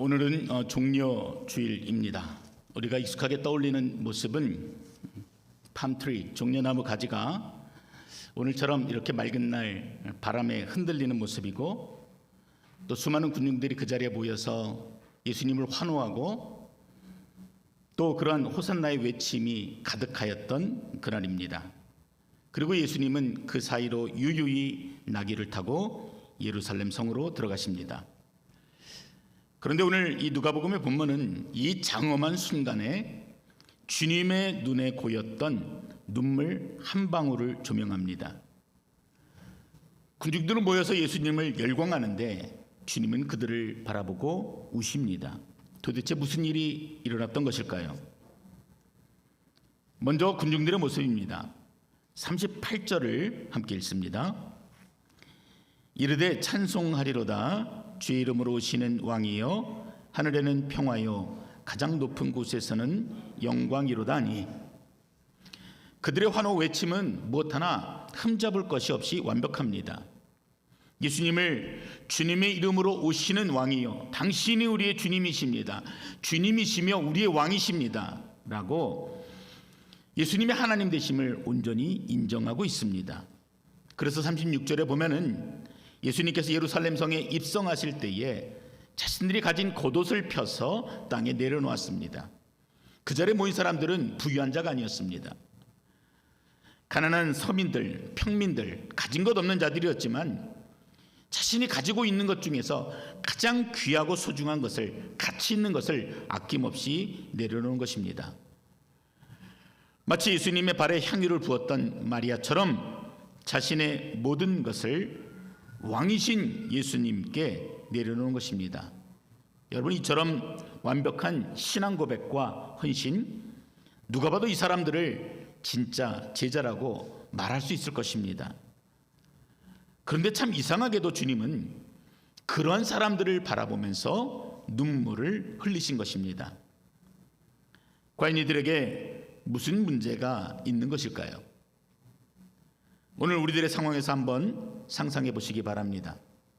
오늘은 어, 종려 주일입니다. 우리가 익숙하게 떠올리는 모습은 팜트리 종려나무 가지가 오늘처럼 이렇게 맑은 날 바람에 흔들리는 모습이고 또 수많은 군중들이 그 자리에 모여서 예수님을 환호하고 또 그러한 호산나의 외침이 가득하였던 그날입니다. 그리고 예수님은 그 사이로 유유히 나귀를 타고 예루살렘 성으로 들어가십니다. 그런데 오늘 이 누가복음의 본문은 이 장엄한 순간에 주님의 눈에 고였던 눈물 한 방울을 조명합니다. 군중들은 모여서 예수님을 열광하는데 주님은 그들을 바라보고 우십니다. 도대체 무슨 일이 일어났던 것일까요? 먼저 군중들의 모습입니다. 38절을 함께 읽습니다. 이르되 찬송하리로다 주의 이름으로 오시는 왕이여 하늘에는 평화요 가장 높은 곳에서는 영광이로다니 그들의 환호 외침은 무엇 하나 흠잡을 것이 없이 완벽합니다. 예수님을 주님의 이름으로 오시는 왕이요 당신이 우리의 주님이십니다. 주님이시며 우리의 왕이십니다. 라고 예수님의 하나님 되심을 온전히 인정하고 있습니다. 그래서 36절에 보면은 예수님께서 예루살렘 성에 입성하실 때에 자신들이 가진 겉옷을 펴서 땅에 내려놓았습니다. 그 자리에 모인 사람들은 부유한 자가 아니었습니다. 가난한 서민들, 평민들, 가진 것 없는 자들이었지만 자신이 가지고 있는 것 중에서 가장 귀하고 소중한 것을 가치 있는 것을 아낌없이 내려놓은 것입니다. 마치 예수님의 발에 향유를 부었던 마리아처럼 자신의 모든 것을 왕이신 예수님께 내려놓은 것입니다. 여러분 이처럼 완벽한 신앙 고백과 헌신 누가 봐도 이 사람들을 진짜 제자라고 말할 수 있을 것입니다. 그런데 참 이상하게도 주님은 그러한 사람들을 바라보면서 눈물을 흘리신 것입니다. 과연 이들에게 무슨 문제가 있는 것일까요? 오늘 우리들의 상황에서 한번 상상해 보시기 바랍니다.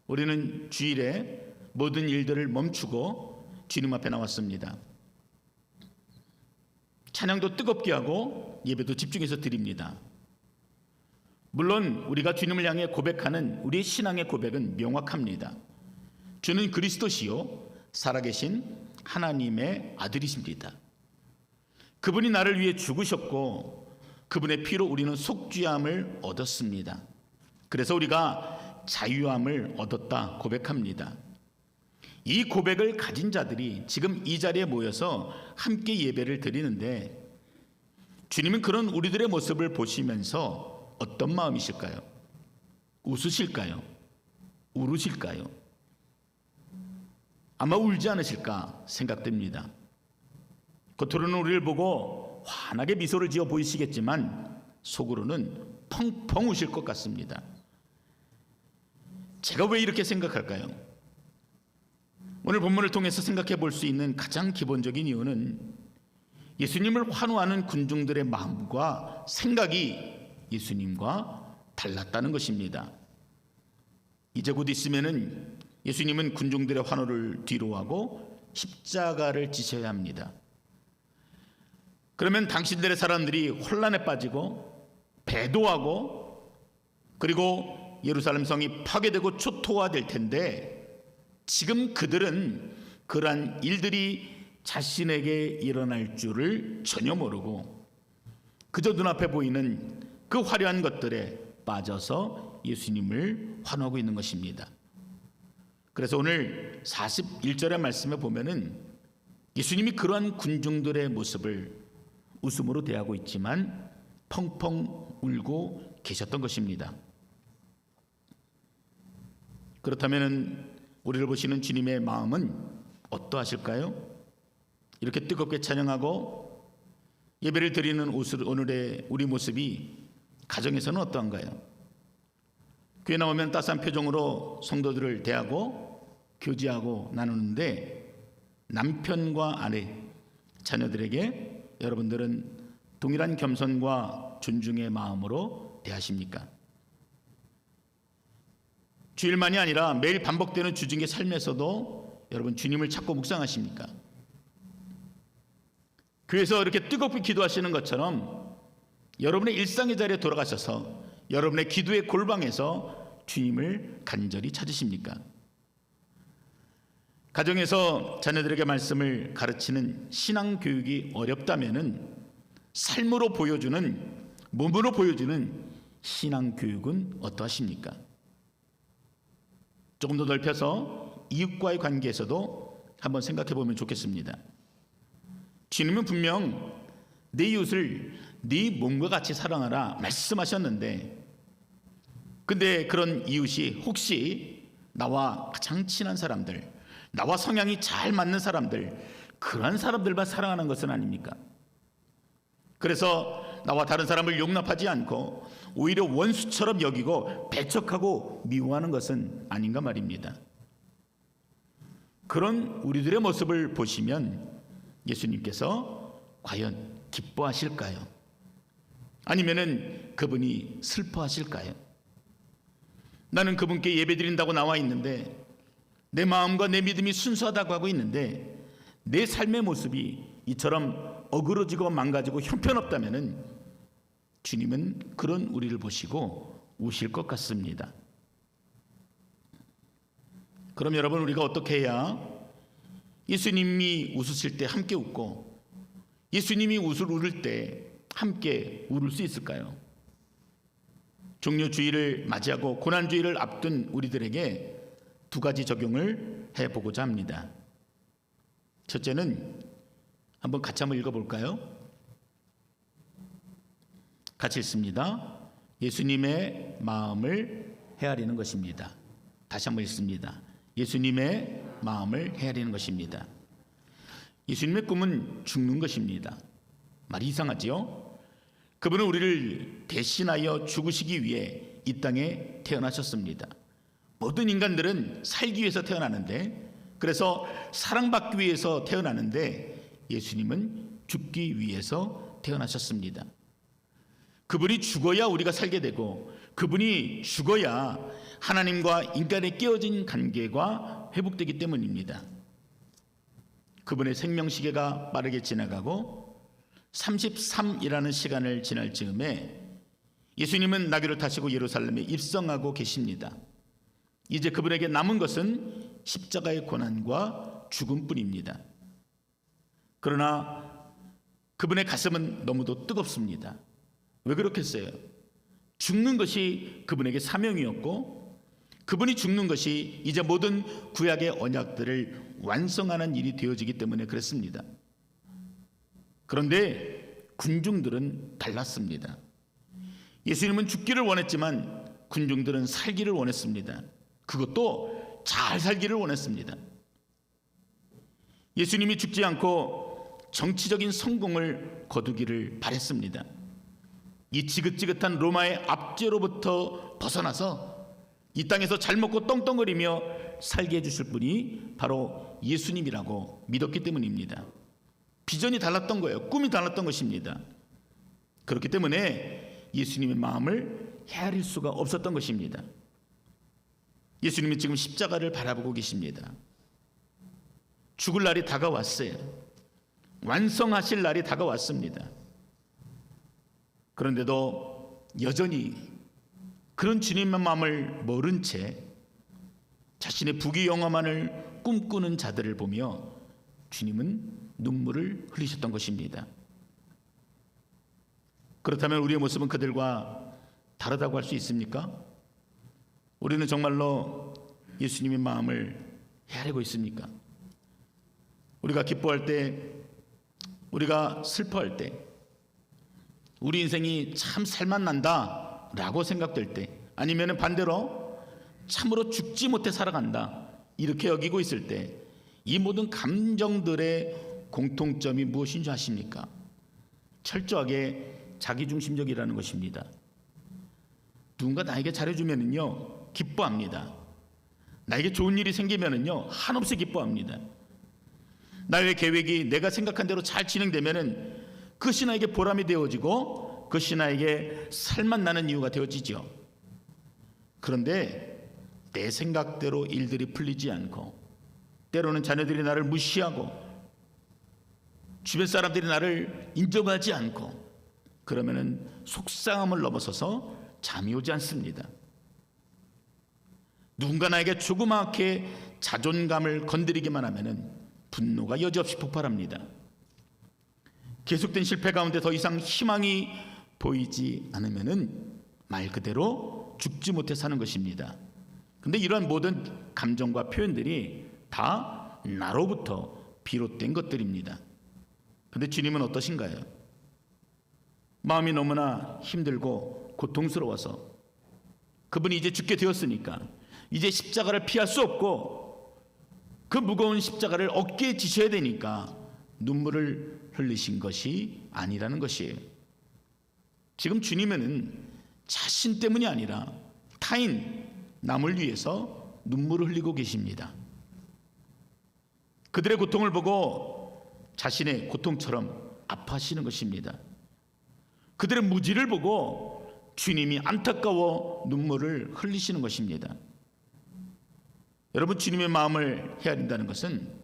우리는 주일에 모든 일들을 멈추고 주님 앞에 나왔습니다. 찬양도 뜨겁게 하고 예배도 집중해서 드립니다. 물론 우리가 주님을 향해 고백하는 우리의 신앙의 고백은 명확합니다. 주는 그리스도시요 살아계신 하나님의 아들이십니다. 그분이 나를 위해 죽으셨고 그분의 피로 우리는 속죄함을 얻었습니다. 그래서 우리가 자유함을 얻었다 고백합니다. 이 고백을 가진 자들이 지금 이 자리에 모여서 함께 예배를 드리는데 주님은 그런 우리들의 모습을 보시면서 어떤 마음이실까요? 웃으실까요? 울으실까요? 아마 울지 않으실까 생각됩니다. 겉으로는 우리를 보고 환하게 미소를 지어 보이시겠지만 속으로는 펑펑 우실 것 같습니다. 제가 왜 이렇게 생각할까요? 오늘 본문을 통해서 생각해 볼 수 있는 가장 기본적인 이유는 예수님을 환호하는 군중들의 마음과 생각이 예수님과 달랐다는 것입니다. 이제 곧 있으면은 예수님은 군중들의 환호를 뒤로하고 십자가를 지셔야 합니다. 그러면 당신들의 사람들이 혼란에 빠지고 배도하고 그리고 예루살렘 성이 파괴되고 초토화될 텐데 지금 그들은 그러한 일들이 자신에게 일어날 줄을 전혀 모르고 그저 눈앞에 보이는 그 화려한 것들에 빠져서 예수님을 환호하고 있는 것입니다. 그래서 오늘 41절의 말씀에 보면은 예수님이 그러한 군중들의 모습을 웃음으로 대하고 있지만 펑펑 울고 계셨던 것입니다. 그렇다면 우리를 보시는 주님의 마음은 어떠하실까요? 이렇게 뜨겁게 찬양하고 예배를 드리는 오늘의 우리 모습이 가정에서는 어떠한가요? 교회 나오면 따스한 표정으로 성도들을 대하고 교제하고 나누는데 남편과 아내, 자녀들에게 여러분들은 동일한 겸손과 존중의 마음으로 대하십니까? 주일만이 아니라 매일 반복되는 주중의 삶에서도 여러분 주님을 찾고 묵상하십니까? 그래서 이렇게 뜨겁게 기도하시는 것처럼 여러분의 일상의 자리에 돌아가셔서 여러분의 기도의 골방에서 주님을 간절히 찾으십니까? 가정에서 자녀들에게 말씀을 가르치는 신앙 교육이 어렵다면은 삶으로 보여주는 몸으로 보여주는 신앙 교육은 어떠하십니까? 조금 더 넓혀서 이웃과의 관계에서도 한번 생각해 보면 좋겠습니다. 주님은 분명 내 이웃을 네 몸과 같이 사랑하라 말씀하셨는데 근데 그런 이웃이 혹시 나와 가장 친한 사람들 나와 성향이 잘 맞는 사람들 그러한 사람들만 사랑하는 것은 아닙니까? 그래서 나와 다른 사람을 용납하지 않고 오히려 원수처럼 여기고 배척하고 미워하는 것은 아닌가 말입니다. 그런 우리들의 모습을 보시면 예수님께서 과연 기뻐하실까요? 아니면은 그분이 슬퍼하실까요? 나는 그분께 예배드린다고 나와 있는데 내 마음과 내 믿음이 순수하다고 하고 있는데 내 삶의 모습이 이처럼 어그러지고 망가지고 형편없다면은 주님은 그런 우리를 보시고 우실 것 같습니다. 그럼 여러분 우리가 어떻게 해야 예수님이 웃으실 때 함께 웃고 예수님이 웃을 울을 때 함께 울을 수 있을까요? 종료주의를 맞이하고 고난주의를 앞둔 우리들에게 두 가지 적용을 해보고자 합니다. 첫째는 한번 같이 한번 읽어볼까요? 같이 읽습니다. 예수님의 마음을 헤아리는 것입니다. 다시 한번 읽습니다. 예수님의 마음을 헤아리는 것입니다. 예수님의 꿈은 죽는 것입니다. 말이 이상하지요? 그분은 우리를 대신하여 죽으시기 위해 이 땅에 태어나셨습니다. 모든 인간들은 살기 위해서 태어나는데 그래서 사랑받기 위해서 태어나는데 예수님은 죽기 위해서 태어나셨습니다. 그분이 죽어야 우리가 살게 되고 그분이 죽어야 하나님과 인간의 깨어진 관계가 회복되기 때문입니다. 그분의 생명 시계가 빠르게 지나가고 33이라는 시간을 지날 즈음에 예수님은 나귀를 타시고 예루살렘에 입성하고 계십니다. 이제 그분에게 남은 것은 십자가의 고난과 죽음뿐입니다. 그러나 그분의 가슴은 너무도 뜨겁습니다. 왜 그렇겠어요? 죽는 것이 그분에게 사명이었고 그분이 죽는 것이 이제 모든 구약의 언약들을 완성하는 일이 되어지기 때문에 그렇습니다. 그런데 군중들은 달랐습니다. 예수님은 죽기를 원했지만 군중들은 살기를 원했습니다. 그것도 잘 살기를 원했습니다. 예수님이 죽지 않고 정치적인 성공을 거두기를 바랬습니다. 이 지긋지긋한 로마의 압제로부터 벗어나서 이 땅에서 잘 먹고 떵떵거리며 살게 해주실 분이 바로 예수님이라고 믿었기 때문입니다. 비전이 달랐던 거예요. 꿈이 달랐던 것입니다. 그렇기 때문에 예수님의 마음을 헤아릴 수가 없었던 것입니다. 예수님이 지금 십자가를 바라보고 계십니다. 죽을 날이 다가왔어요. 완성하실 날이 다가왔습니다. 그런데도 여전히 그런 주님의 마음을 모른 채 자신의 부귀영화만을 꿈꾸는 자들을 보며 주님은 눈물을 흘리셨던 것입니다. 그렇다면 우리의 모습은 그들과 다르다고 할 수 있습니까? 우리는 정말로 예수님의 마음을 헤아리고 있습니까? 우리가 기뻐할 때, 우리가 슬퍼할 때, 우리 인생이 참 살맛난다 라고 생각될 때, 아니면 반대로 참으로 죽지 못해 살아간다 이렇게 여기고 있을 때, 이 모든 감정들의 공통점이 무엇인 줄 아십니까? 철저하게 자기중심적이라는 것입니다. 누군가 나에게 잘해주면은요 기뻐합니다. 나에게 좋은 일이 생기면은요 한없이 기뻐합니다. 나의 계획이 내가 생각한 대로 잘 진행되면은 그 신하에게 보람이 되어지고 그 신하에게 살만 나는 이유가 되어지죠. 그런데 내 생각대로 일들이 풀리지 않고 때로는 자녀들이 나를 무시하고 주변 사람들이 나를 인정하지 않고 그러면은 속상함을 넘어서서 잠이 오지 않습니다. 누군가 나에게 조그맣게 자존감을 건드리기만 하면은 분노가 여지없이 폭발합니다. 계속된 실패 가운데 더 이상 희망이 보이지 않으면은 말 그대로 죽지 못해 사는 것입니다. 근데 이러한 모든 감정과 표현들이 다 나로부터 비롯된 것들입니다. 근데 주님은 어떠신가요? 마음이 너무나 힘들고 고통스러워서 그분이 이제 죽게 되었으니까 이제 십자가를 피할 수 없고 그 무거운 십자가를 어깨에 지셔야 되니까 눈물을 흘리신 것이 아니라는 것이에요. 지금 주님은 자신 때문이 아니라 타인 남을 위해서 눈물을 흘리고 계십니다. 그들의 고통을 보고 자신의 고통처럼 아파하시는 것입니다. 그들의 무지를 보고 주님이 안타까워 눈물을 흘리시는 것입니다. 여러분 주님의 마음을 헤아린다는 것은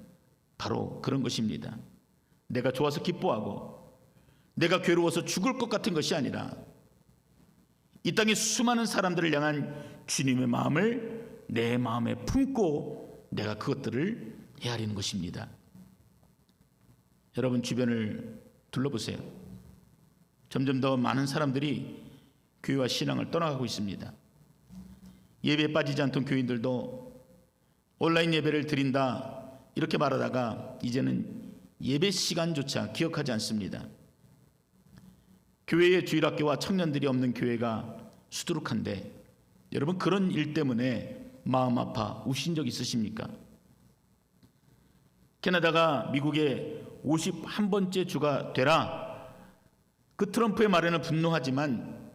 바로 그런 것입니다. 내가 좋아서 기뻐하고 내가 괴로워서 죽을 것 같은 것이 아니라 이 땅의 수많은 사람들을 향한 주님의 마음을 내 마음에 품고 내가 그것들을 헤아리는 것입니다. 여러분 주변을 둘러보세요. 점점 더 많은 사람들이 교회와 신앙을 떠나가고 있습니다. 예배에 빠지지 않던 교인들도 온라인 예배를 드린다 이렇게 말하다가 이제는 예배 시간조차 기억하지 않습니다. 교회의 주일학교와 청년들이 없는 교회가 수두룩한데 여러분 그런 일 때문에 마음 아파 우신 적 있으십니까? 캐나다가 미국의 51번째 주가 되라 그 트럼프의 말에는 분노하지만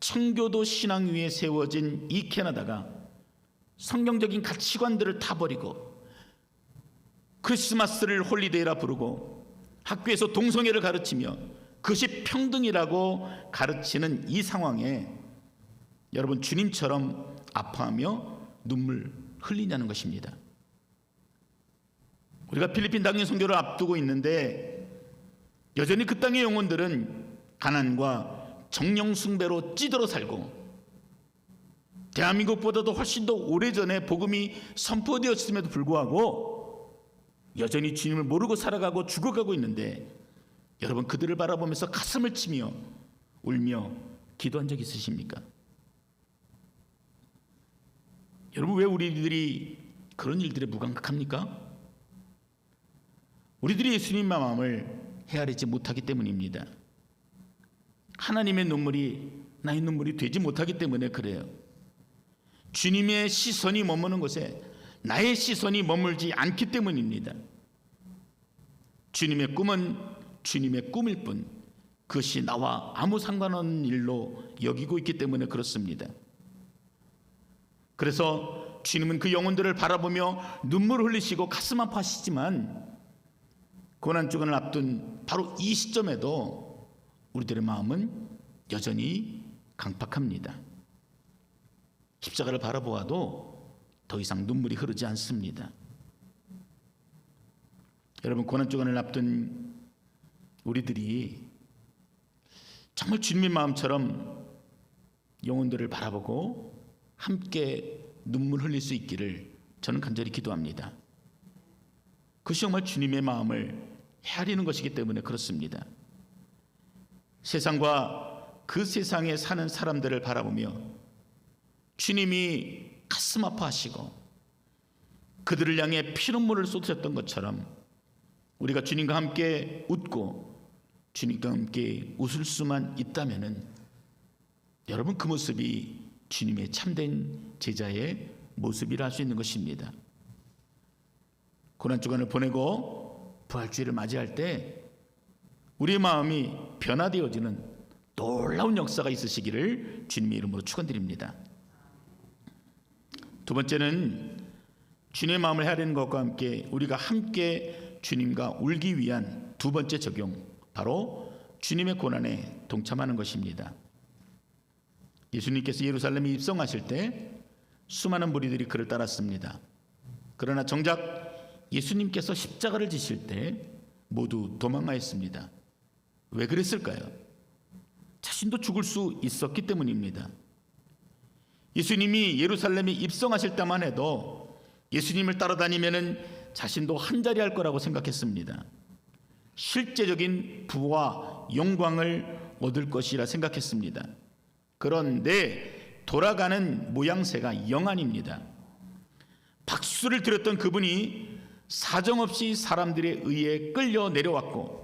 청교도 신앙 위에 세워진 이 캐나다가 성경적인 가치관들을 다 버리고 크리스마스를 홀리데이라 부르고 학교에서 동성애를 가르치며 그것이 평등이라고 가르치는 이 상황에 여러분 주님처럼 아파하며 눈물 흘리냐는 것입니다. 우리가 필리핀 당일 선교를 앞두고 있는데 여전히 그 땅의 영혼들은 가난과 정령 숭배로 찌들어 살고 대한민국보다도 훨씬 더 오래전에 복음이 선포되었음에도 불구하고 여전히 주님을 모르고 살아가고 죽어가고 있는데 여러분 그들을 바라보면서 가슴을 치며 울며 기도한 적 있으십니까? 여러분 왜 우리들이 그런 일들에 무감각합니까? 우리들이 예수님 마음을 헤아리지 못하기 때문입니다. 하나님의 눈물이 나의 눈물이 되지 못하기 때문에 그래요. 주님의 시선이 머무는 곳에 나의 시선이 머물지 않기 때문입니다. 주님의 꿈은 주님의 꿈일 뿐 그것이 나와 아무 상관없는 일로 여기고 있기 때문에 그렇습니다. 그래서 주님은 그 영혼들을 바라보며 눈물 흘리시고 가슴 아파하시지만 고난 주간을 앞둔 바로 이 시점에도 우리들의 마음은 여전히 강팍합니다. 십자가를 바라보아도 더 이상 눈물이 흐르지 않습니다. 여러분 고난 주간을 앞둔 우리들이 정말 주님의 마음처럼 영혼들을 바라보고 함께 눈물 흘릴 수 있기를 저는 간절히 기도합니다. 그것이 정말 주님의 마음을 헤아리는 것이기 때문에 그렇습니다. 세상과 그 세상에 사는 사람들을 바라보며 주님이 가슴 아파하시고 그들을 향해 피눈물을 쏟으셨던 것처럼 우리가 주님과 함께 웃고 주님과 함께 웃을 수만 있다면은 여러분 그 모습이 주님의 참된 제자의 모습이라 할 수 있는 것입니다. 고난 주간을 보내고 부활주의를 맞이할 때 우리의 마음이 변화되어지는 놀라운 역사가 있으시기를 주님의 이름으로 축원드립니다. 두 번째는 주님의 마음을 헤아리는 것과 함께 우리가 함께 주님과 울기 위한 두 번째 적용 바로 주님의 고난에 동참하는 것입니다. 예수님께서 예루살렘에 입성하실 때 수많은 무리들이 그를 따랐습니다. 그러나 정작 예수님께서 십자가를 지실 때 모두 도망하였습니다. 왜 그랬을까요? 자신도 죽을 수 있었기 때문입니다. 예수님이 예루살렘에 입성하실 때만 해도 예수님을 따라다니면은 자신도 한 자리 할 거라고 생각했습니다. 실제적인 부와 영광을 얻을 것이라 생각했습니다. 그런데 돌아가는 모양새가 영안입니다. 박수를 들었던 그분이 사정없이 사람들에 의해 끌려 내려왔고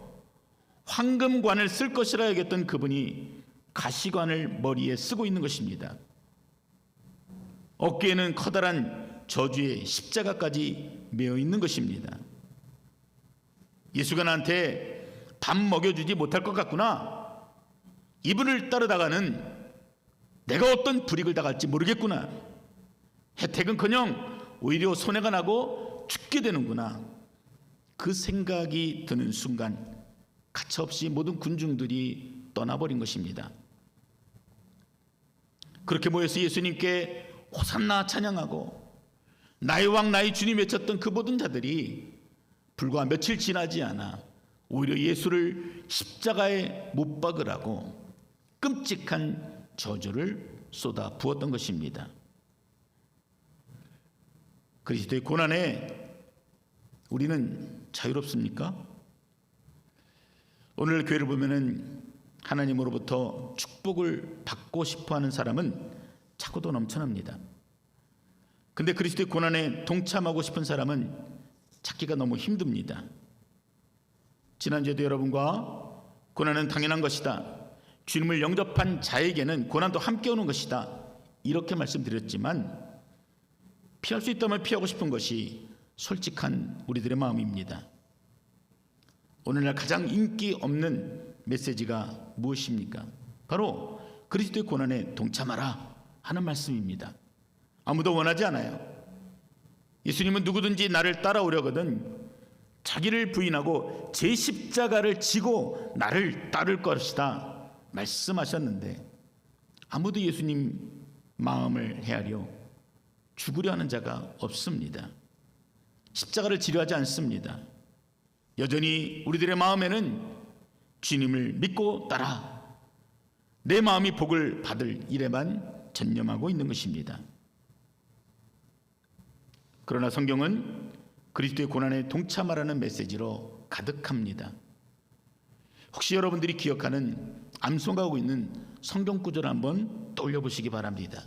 황금관을 쓸 것이라 여겼던 그분이 가시관을 머리에 쓰고 있는 것입니다. 어깨에는 커다란 저주의 십자가까지 메어 있는 것입니다. 예수가 나한테 밥 먹여주지 못할 것 같구나. 이분을 따르다가는 내가 어떤 불이익을 당할지 모르겠구나. 혜택은 커녕 오히려 손해가 나고 죽게 되는구나. 그 생각이 드는 순간 가차없이 모든 군중들이 떠나버린 것입니다. 그렇게 모여서 예수님께 호산나 찬양하고 나의 왕 나의 주님 외쳤던 그 모든 자들이 불과 며칠 지나지 않아 오히려 예수를 십자가에 못 박으라고 끔찍한 저주를 쏟아 부었던 것입니다. 그리스도의 고난에 우리는 자유롭습니까? 오늘 교회를 보면은 하나님으로부터 축복을 받고 싶어 하는 사람은 차고도 넘쳐납니다. 근데 그리스도의 고난에 동참하고 싶은 사람은 찾기가 너무 힘듭니다. 지난주에도 여러분과 고난은 당연한 것이다. 주님을 영접한 자에게는 고난도 함께 오는 것이다. 이렇게 말씀드렸지만 피할 수 있다면 피하고 싶은 것이 솔직한 우리들의 마음입니다. 오늘날 가장 인기 없는 메시지가 무엇입니까? 바로 그리스도의 고난에 동참하라 하는 말씀입니다. 아무도 원하지 않아요. 예수님은 누구든지 나를 따라오려거든 자기를 부인하고 제 십자가를 지고 나를 따를 것이다 말씀하셨는데 아무도 예수님 마음을 헤아려 죽으려 하는 자가 없습니다. 십자가를 지려 하지 않습니다. 여전히 우리들의 마음에는 주님을 믿고 따라 내 마음이 복을 받을 일에만 전념하고 있는 것입니다. 그러나 성경은 그리스도의 고난에 동참하라는 메시지로 가득합니다. 혹시 여러분들이 기억하는 암송하고 있는 성경 구절을 한번 떠올려 보시기 바랍니다.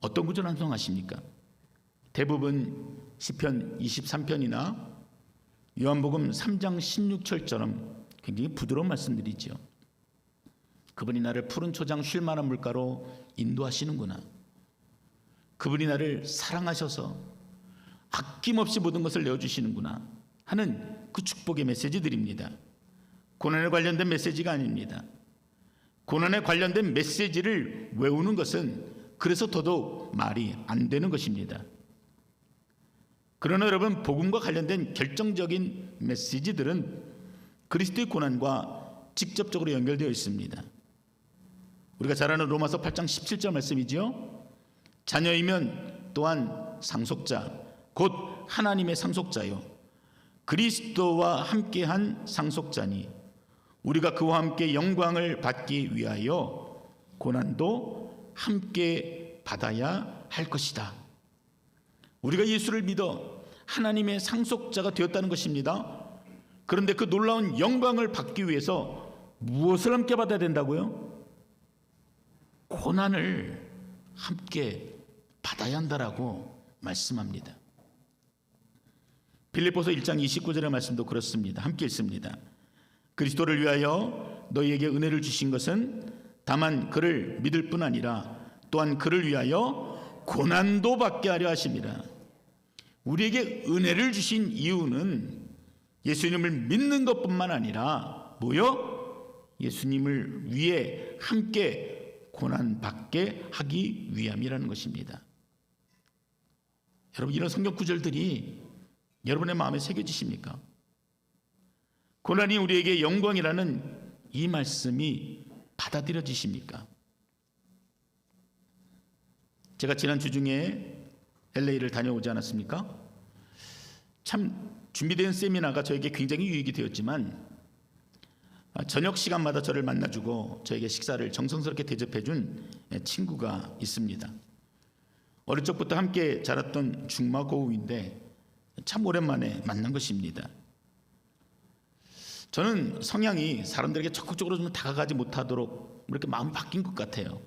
어떤 구절 암송하십니까? 대부분 시편 23편이나 요한복음 3장 16절처럼 굉장히 부드러운 말씀들이죠. 그분이 나를 푸른 초장 쉴 만한 물가로 인도하시는구나. 그분이 나를 사랑하셔서 아낌없이 모든 것을 내어주시는구나 하는 그 축복의 메시지들입니다. 고난에 관련된 메시지가 아닙니다. 고난에 관련된 메시지를 외우는 것은 그래서 더더욱 말이 안 되는 것입니다. 그러나 여러분 복음과 관련된 결정적인 메시지들은 그리스도의 고난과 직접적으로 연결되어 있습니다. 우리가 잘 아는 로마서 8장 17절 말씀이죠. 자녀이면 또한 상속자 곧 하나님의 상속자요 그리스도와 함께한 상속자니 우리가 그와 함께 영광을 받기 위하여 고난도 함께 받아야 할 것이다. 우리가 예수를 믿어 하나님의 상속자가 되었다는 것입니다. 그런데 그 놀라운 영광을 받기 위해서 무엇을 함께 받아야 된다고요? 고난을 함께 받아야 한다라고 말씀합니다. 빌립보서 1장 29절의 말씀도 그렇습니다. 함께 읽습니다. 그리스도를 위하여 너희에게 은혜를 주신 것은 다만 그를 믿을 뿐 아니라 또한 그를 위하여 고난도 받게 하려 하십니다. 우리에게 은혜를 주신 이유는 예수님을 믿는 것뿐만 아니라 뭐요? 예수님을 위해 함께 고난 받게 하기 위함이라는 것입니다. 여러분 이런 성경 구절들이 여러분의 마음에 새겨지십니까? 고난이 우리에게 영광이라는 이 말씀이 받아들여지십니까? 제가 지난 주 중에 LA를 다녀오지 않았습니까? 참 준비된 세미나가 저에게 굉장히 유익이 되었지만 아, 저녁 시간마다 저를 만나주고 저에게 식사를 정성스럽게 대접해준 예, 친구가 있습니다. 어릴 적부터 함께 자랐던 중마고우인데 참 오랜만에 만난 것입니다. 저는 성향이 사람들에게 적극적으로 좀 다가가지 못하도록 이렇게 마음이 바뀐 것 같아요.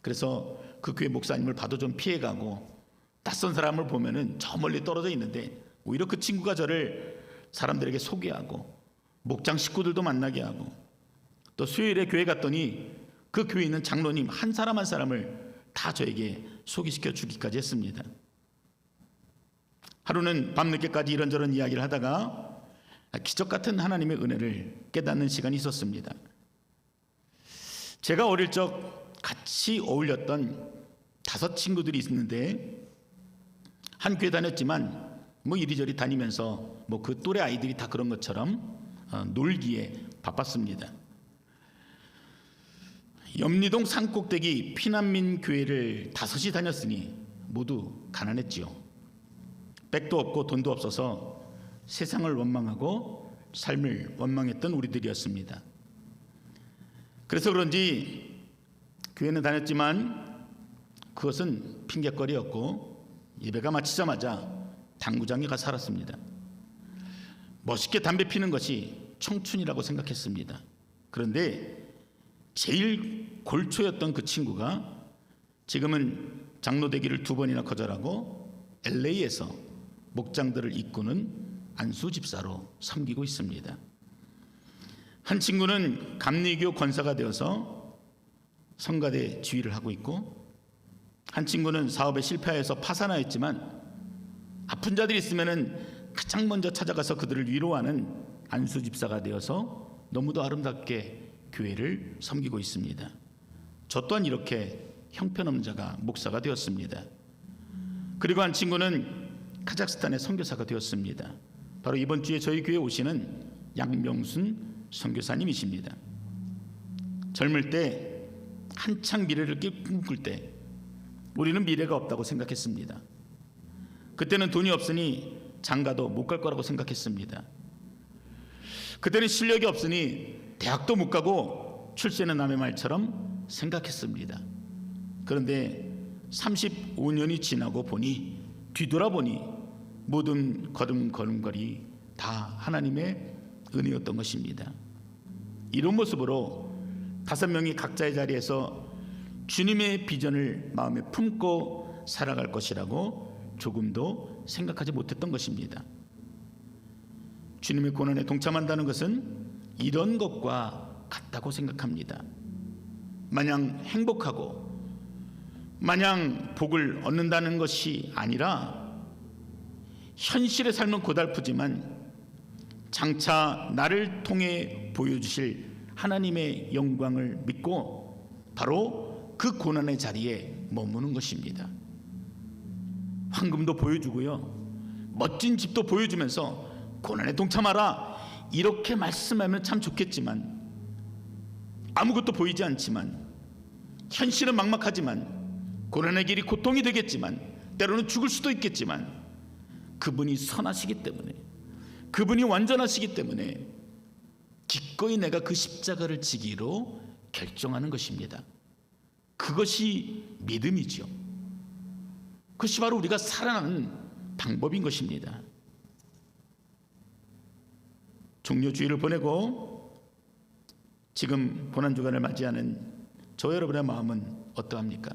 그래서 그 교회 목사님을 봐도 좀 피해가고 낯선 사람을 보면은 저 멀리 떨어져 있는데 오히려 그 친구가 저를 사람들에게 소개하고 목장 식구들도 만나게 하고 또 수요일에 교회 갔더니 그 교회에 있는 장로님 한 사람 한 사람을 다 저에게 소개시켜 주기까지 했습니다. 하루는 밤늦게까지 이런저런 이야기를 하다가 기적 같은 하나님의 은혜를 깨닫는 시간이 있었습니다. 제가 어릴 적 같이 어울렸던 다섯 친구들이 있는데 한 교회 다녔지만 뭐 이리저리 다니면서 뭐 그 또래 아이들이 다 그런 것처럼 어, 놀기에 바빴습니다. 염리동 산꼭대기 피난민 교회를 다섯이 다녔으니 모두 가난했지요. 백도 없고 돈도 없어서 세상을 원망하고 삶을 원망했던 우리들이었습니다. 그래서 그런지 교회는 다녔지만 그것은 핑계거리였고 예배가 마치자마자 당구장에 가 살았습니다. 멋있게 담배 피는 것이 청춘이라고 생각했습니다. 그런데 제일 골초였던 그 친구가 지금은 장로 되기를 두 번이나 거절하고 LA에서 목장들을 이끄는 안수 집사로 섬기고 있습니다. 한 친구는 감리교 권사가 되어서 성가대 지휘를 하고 있고 한 친구는 사업에 실패하여서 파산하였지만 아픈 자들이 있으면은 가장 먼저 찾아가서 그들을 위로하는 안수 집사가 되어서 너무도 아름답게 교회를 섬기고 있습니다. 저 또한 이렇게 형편없는 자가 목사가 되었습니다. 그리고 한 친구는 카자흐스탄의 선교사가 되었습니다. 바로 이번 주에 저희 교회 오시는 양명순 선교사님이십니다. 젊을 때 한창 미래를 꿈꿀 때 우리는 미래가 없다고 생각했습니다. 그때는 돈이 없으니 장가도 못 갈 거라고 생각했습니다. 그때는 실력이 없으니 대학도 못 가고 출세는 남의 말처럼 생각했습니다. 그런데 35년이 지나고 보니 뒤돌아보니 모든 걸음걸음걸이 다 하나님의 은혜였던 것입니다. 이런 모습으로 다섯 명이 각자의 자리에서 주님의 비전을 마음에 품고 살아갈 것이라고 조금도 생각하지 못했던 것입니다. 주님의 고난에 동참한다는 것은 이런 것과 같다고 생각합니다. 마냥 행복하고 마냥 복을 얻는다는 것이 아니라 현실의 삶은 고달프지만 장차 나를 통해 보여주실 하나님의 영광을 믿고 바로 그 고난의 자리에 머무는 것입니다. 황금도 보여주고요. 멋진 집도 보여주면서 고난에 동참하라. 이렇게 말씀하면 참 좋겠지만 아무것도 보이지 않지만 현실은 막막하지만 고난의 길이 고통이 되겠지만 때로는 죽을 수도 있겠지만 그분이 선하시기 때문에 그분이 완전하시기 때문에 기꺼이 내가 그 십자가를 지기로 결정하는 것입니다. 그것이 믿음이죠. 그것이 바로 우리가 살아가는 방법인 것입니다. 종료주의를 보내고 지금 고난 주간을 맞이하는 저 여러분의 마음은 어떠합니까?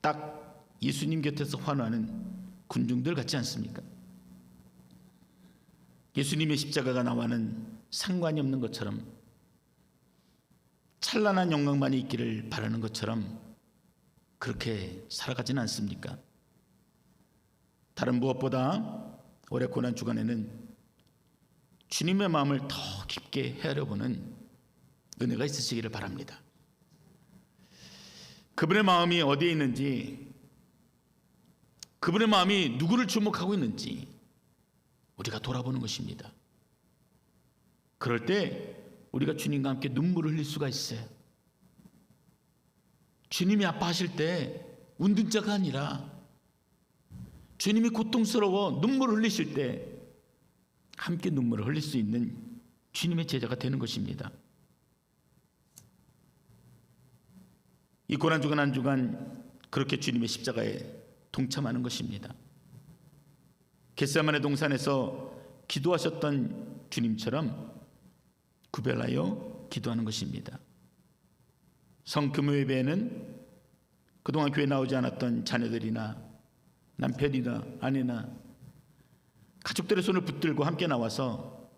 딱 예수님 곁에서 환호하는 군중들 같지 않습니까? 예수님의 십자가가 나와는 상관이 없는 것처럼 찬란한 영광만이 있기를 바라는 것처럼 그렇게 살아가지는 않습니까? 다른 무엇보다 올해 고난 주간에는 주님의 마음을 더 깊게 헤아려보는 은혜가 있으시기를 바랍니다. 그분의 마음이 어디에 있는지, 그분의 마음이 누구를 주목하고 있는지 우리가 돌아보는 것입니다. 그럴 때 우리가 주님과 함께 눈물을 흘릴 수가 있어요. 주님이 아파하실 때 웃는 자가 아니라 주님이 고통스러워 눈물 흘리실 때 함께 눈물을 흘릴 수 있는 주님의 제자가 되는 것입니다. 이 고난 주간 한 주간 그렇게 주님의 십자가에 동참하는 것입니다. 겟세마네 동산에서 기도하셨던 주님처럼 구별하여 기도하는 것입니다. 성금요 예배에는 그동안 교회 나오지 않았던 자녀들이나 남편이나 아내나 가족들의 손을 붙들고 함께 나와서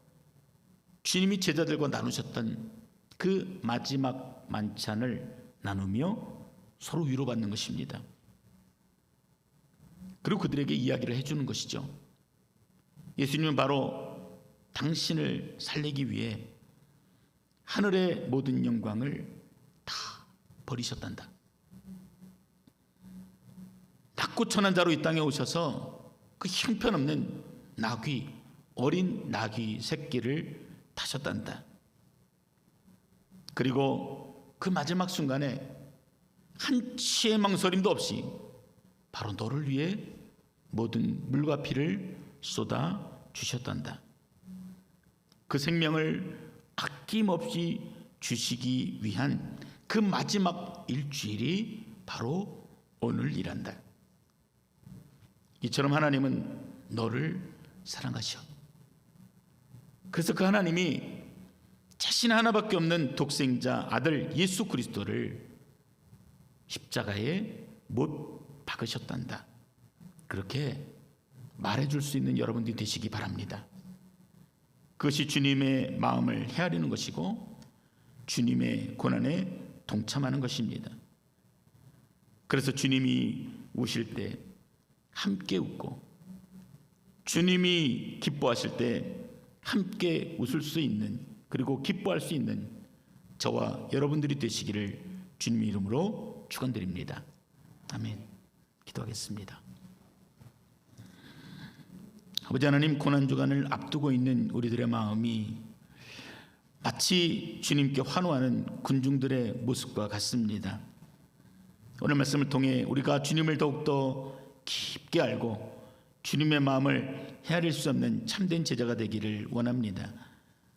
주님이 제자들과 나누셨던 그 마지막 만찬을 나누며 서로 위로받는 것입니다. 그리고 그들에게 이야기를 해주는 것이죠. 예수님은 바로 당신을 살리기 위해 하늘의 모든 영광을 다 버리셨단다. 낮고 천한 자로 이 땅에 오셔서 그 형편없는 나귀, 어린 나귀 새끼를 타셨단다. 그리고 그 마지막 순간에 한치의 망설임도 없이 바로 너를 위해 모든 물과 피를 쏟아 주셨단다. 그 생명을 아낌없이 주시기 위한 그 마지막 일주일이 바로 오늘이란다. 이처럼 하나님은 너를 사랑하셔. 그래서 그 하나님이 자신 하나밖에 없는 독생자 아들 예수 그리스도를 십자가에 못 박으셨단다. 그렇게 말해줄 수 있는 여러분들이 되시기 바랍니다. 그것이 주님의 마음을 헤아리는 것이고 주님의 고난에 동참하는 것입니다. 그래서 주님이 우실 때 함께 웃고 주님이 기뻐하실 때 함께 웃을 수 있는 그리고 기뻐할 수 있는 저와 여러분들이 되시기를 주님의 이름으로 축원드립니다. 아멘. 기도하겠습니다. 아버지 하나님 고난 주간을 앞두고 있는 우리들의 마음이 마치 주님께 환호하는 군중들의 모습과 같습니다. 오늘 말씀을 통해 우리가 주님을 더욱더 깊게 알고 주님의 마음을 헤아릴 수 없는 참된 제자가 되기를 원합니다.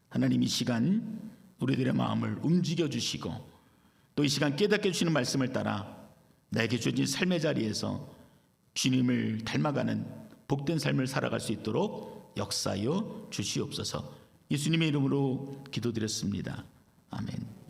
하나님 이 시간 우리들의 마음을 움직여 주시고 또 이 시간 깨닫게 주시는 말씀을 따라 나에게 주어진 삶의 자리에서 주님을 닮아가는 복된 삶을 살아갈 수 있도록 역사여 주시옵소서. 예수님의 이름으로 기도드렸습니다. 아멘.